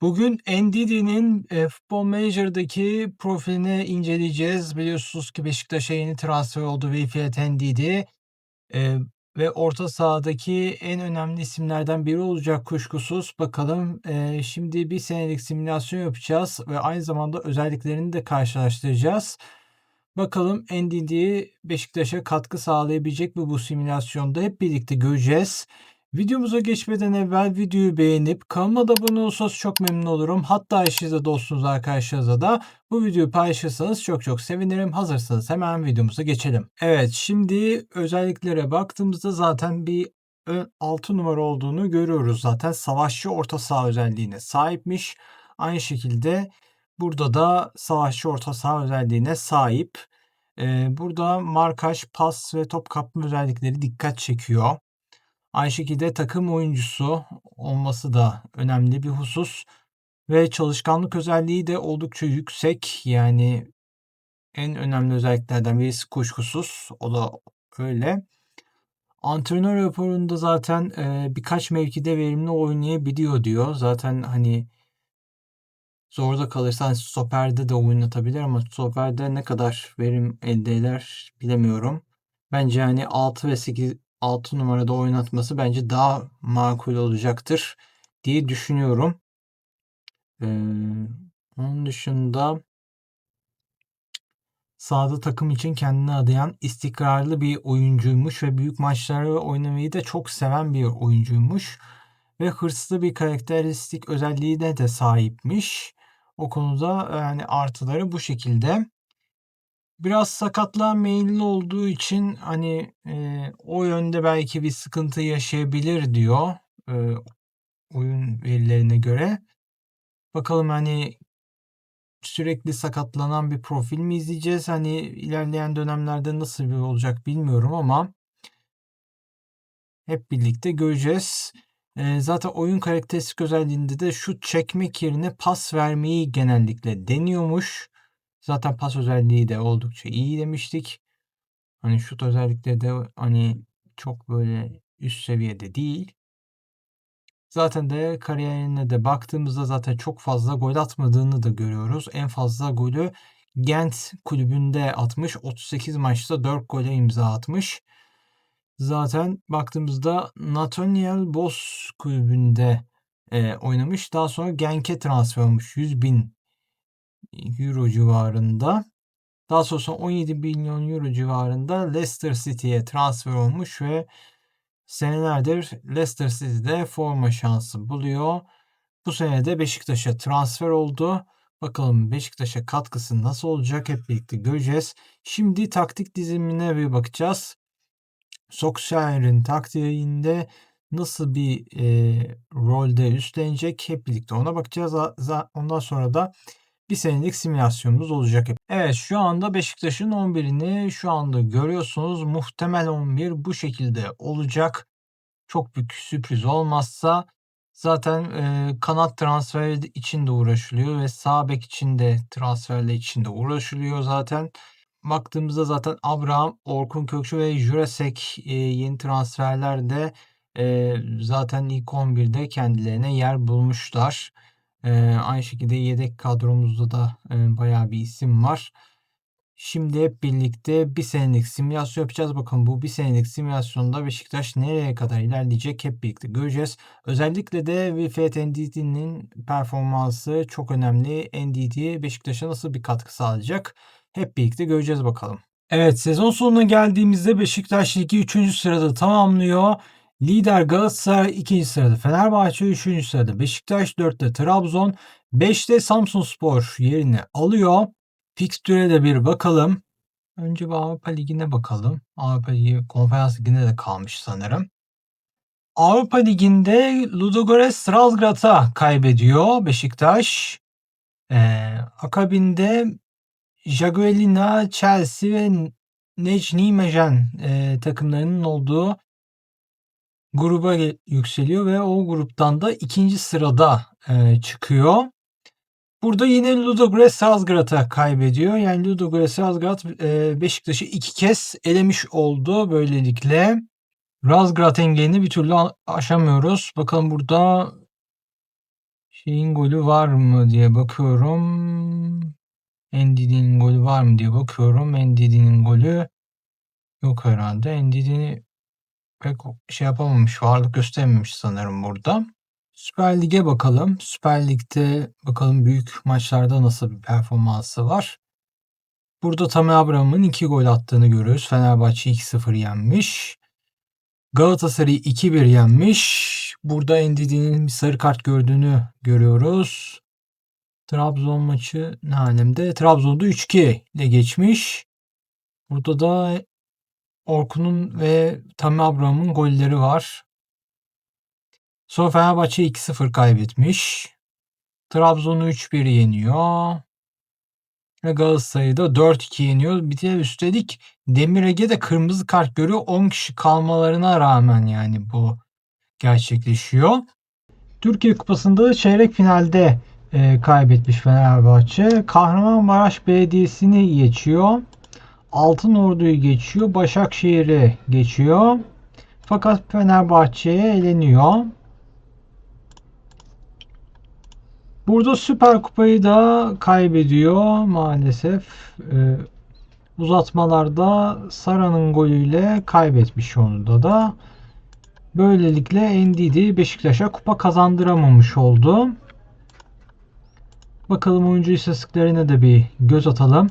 Bugün Ndidi'nin e, Futbol Manager'daki profilini inceleyeceğiz. Biliyorsunuz ki Beşiktaş'a yeni transfer oldu Wilfried Ndidi. E, ve orta sahadaki en önemli isimlerden biri olacak kuşkusuz. Bakalım e, şimdi bir senelik simülasyon yapacağız ve aynı zamanda özelliklerini de karşılaştıracağız. Bakalım Ndidi Beşiktaş'a katkı sağlayabilecek mi bu simülasyonda hep birlikte göreceğiz. Videomuza geçmeden evvel videoyu beğenip kanalıma da abone olursanız çok memnun olurum. Hatta eşinizle dostunuz arkadaşlarınızla da bu videoyu paylaşırsanız çok çok sevinirim. Hazırsanız hemen videomuza geçelim. Evet şimdi özelliklere baktığımızda zaten bir 6 numara olduğunu görüyoruz. Zaten savaşçı orta saha özelliğine sahipmiş. Aynı şekilde burada da savaşçı orta saha özelliğine sahip. Ee, burada markaj, pas ve top kapma özellikleri dikkat çekiyor. Aynı şekilde takım oyuncusu olması da önemli bir husus ve çalışkanlık özelliği de oldukça yüksek. Yani en önemli özelliklerden birisi kuşkusuz. O da öyle. Antrenör raporunda zaten e, birkaç mevkide verimli oynayabiliyor diyor. Zaten hani zorda kalırsan stoperde de oynatabilir ama stoperde ne kadar verim elde eder bilemiyorum. Bence hani 6 ve 8 6 numarada oynatması bence daha makul olacaktır diye düşünüyorum. Ee, onun dışında sahada takım için kendini adayan istikrarlı bir oyuncuymuş ve büyük maçları oynamayı da çok seven bir oyuncuymuş ve hırslı bir karakteristik özelliğine de sahipmiş. O konuda yani artıları bu şekilde. Biraz sakatlığa meyilli olduğu için hani e, o yönde belki bir sıkıntı yaşayabilir diyor e, oyun verilerine göre. Bakalım hani sürekli sakatlanan bir profil mi izleyeceğiz? Hani ilerleyen dönemlerde nasıl bir olacak bilmiyorum ama hep birlikte göreceğiz. E, zaten oyun karakteristik özelliğinde de şut çekmek yerine pas vermeyi genellikle deniyormuş. Zaten pas özelliği de oldukça iyi demiştik. Hani şut özellikleri de hani çok böyle üst seviyede değil. Zaten de kariyerine de baktığımızda zaten çok fazla gol atmadığını da görüyoruz. En fazla golü Gent kulübünde atmış. 38 maçta 4 gole imza atmış. Zaten baktığımızda Nathaniel Boss kulübünde e, oynamış. Daha sonra Genk'e transfer olmuş. 100 bin euro civarında. Daha sonra 17 milyon euro civarında Leicester City'ye transfer olmuş ve senelerdir Leicester City'de forma şansı buluyor. Bu sene de Beşiktaş'a transfer oldu. Bakalım Beşiktaş'a katkısı nasıl olacak hep birlikte göreceğiz. Şimdi taktik dizimine bir bakacağız. Solskjaer'in taktiğinde nasıl bir e, rolde üstlenecek hep birlikte ona bakacağız. Ondan sonra da bir senelik simülasyonumuz olacak. Evet şu anda Beşiktaş'ın 11'ini şu anda görüyorsunuz. Muhtemel 11 bu şekilde olacak. Çok büyük sürpriz olmazsa zaten e, kanat transferi için de uğraşılıyor ve sağ bek için de transferle için de uğraşılıyor zaten. Baktığımızda zaten Abraham, Orkun Kökçü ve Jurasek e, yeni transferlerde e, zaten ilk 11'de kendilerine yer bulmuşlar. Ee, aynı şekilde yedek kadromuzda da e, bayağı bir isim var. Şimdi hep birlikte bir senelik simülasyon yapacağız. Bakın bu bir senelik simülasyonda Beşiktaş nereye kadar ilerleyecek hep birlikte göreceğiz. Özellikle de Wilfred Ndidi'nin performansı çok önemli. Ndidi Beşiktaş'a nasıl bir katkı sağlayacak? Hep birlikte göreceğiz bakalım. Evet sezon sonuna geldiğimizde Beşiktaş ligi 3. sırada tamamlıyor. Lider Galatasaray 2. sırada Fenerbahçe 3. sırada Beşiktaş 4'te Trabzon 5'te Samsunspor yerini alıyor. Fikstüre de bir bakalım. Önce bir Avrupa Ligi'ne bakalım. Avrupa Ligi konferans liginde de kalmış sanırım. Avrupa Ligi'nde Ludogorets Strasgrad'a kaybediyor Beşiktaş. Ee, akabinde Jaguelina, Chelsea ve Necmi Mejan e, takımlarının olduğu gruba yükseliyor ve o gruptan da ikinci sırada e, çıkıyor. Burada yine Ludogorets Salzgrad'a kaybediyor. Yani Ludogorets Salzgrad e, Beşiktaş'ı iki kez elemiş oldu böylelikle. Razgrad engelini bir türlü aşamıyoruz. Bakalım burada Şeyin golü var mı diye bakıyorum. Endidi'nin golü var mı diye bakıyorum. Endidi'nin golü yok herhalde. Endidi pek şey yapamamış, varlık göstermemiş sanırım burada. Süper Lig'e bakalım. Süper Lig'de bakalım büyük maçlarda nasıl bir performansı var. Burada Tammy Abraham'ın 2 gol attığını görüyoruz. Fenerbahçe 2-0 yenmiş. Galatasaray 2-1 yenmiş. Burada Endidi'nin bir sarı kart gördüğünü görüyoruz. Trabzon maçı ne alemde? Trabzon'da 3-2 ile geçmiş. Burada da Orkun'un ve Tammy Abraham'ın golleri var. Sonra Fenerbahçe 2-0 kaybetmiş. Trabzon'u 3-1 yeniyor. Ve Galatasaray'ı da 4-2 yeniyor. Bir de üstelik Demir Ege'de kırmızı kart görüyor. 10 kişi kalmalarına rağmen yani bu gerçekleşiyor. Türkiye Kupası'nda da çeyrek finalde e, kaybetmiş Fenerbahçe. Kahramanmaraş Belediyesi'ni geçiyor. Altın Ordu'yu geçiyor. Başakşehir'i geçiyor. Fakat Fenerbahçe'ye eleniyor. Burada Süper Kupayı da kaybediyor maalesef. Ee, uzatmalarda Sara'nın golüyle kaybetmiş onu da. Böylelikle Ndidi Beşiktaş'a kupa kazandıramamış oldu. Bakalım oyuncu istatistiklerine de bir göz atalım.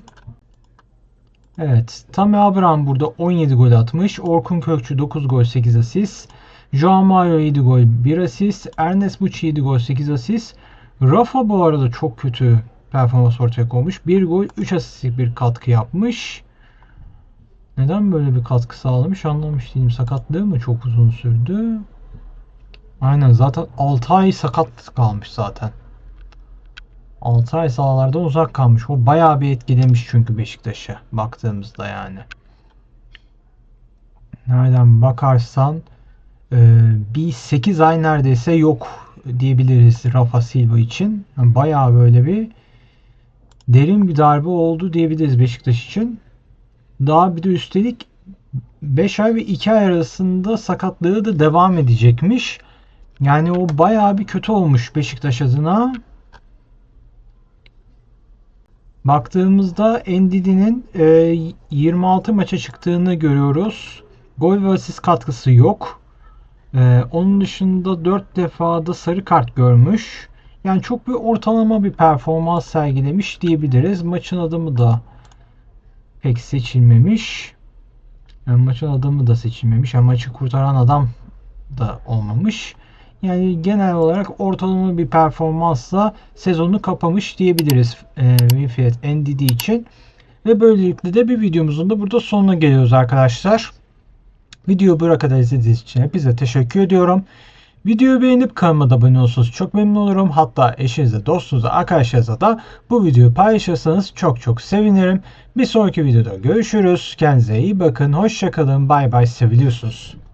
Evet. Tammy Abraham burada 17 gol atmış. Orkun Kökçü 9 gol 8 asist. Joao Mario 7 gol 1 asist. Ernest Bucci 7 gol 8 asist. Rafa bu arada çok kötü performans ortaya koymuş. 1 gol 3 asistlik bir katkı yapmış. Neden böyle bir katkı sağlamış anlamış değilim. Sakatlığı mı çok uzun sürdü? Aynen zaten 6 ay sakat kalmış zaten. 6 ay sahalardan uzak kalmış. O bayağı bir etkilemiş çünkü Beşiktaş'a baktığımızda yani. Nereden bakarsan e, bir 8 ay neredeyse yok diyebiliriz Rafa Silva için. Yani bayağı böyle bir derin bir darbe oldu diyebiliriz Beşiktaş için. Daha bir de üstelik 5 ay ve 2 ay arasında sakatlığı da devam edecekmiş. Yani o bayağı bir kötü olmuş Beşiktaş adına. Baktığımızda Endidi'nin e, 26 maça çıktığını görüyoruz. Gol ve asist katkısı yok. E, onun dışında 4 defa da sarı kart görmüş. Yani çok bir ortalama bir performans sergilemiş diyebiliriz. Maçın adımı da pek seçilmemiş. Yani maçın adamı da seçilmemiş. Yani maçı kurtaran adam da olmamış. Yani genel olarak ortalama bir performansla sezonu kapamış diyebiliriz e, Winfield NDD için. Ve böylelikle de bir videomuzun da burada sonuna geliyoruz arkadaşlar. Videoyu buraya kadar izlediğiniz için hepinize teşekkür ediyorum. Videoyu beğenip kanalıma abone olursanız çok memnun olurum. Hatta eşinize, dostunuza, arkadaşlarınıza da bu videoyu paylaşırsanız çok çok sevinirim. Bir sonraki videoda görüşürüz. Kendinize iyi bakın. Hoşçakalın. Bay bay. Seviliyorsunuz.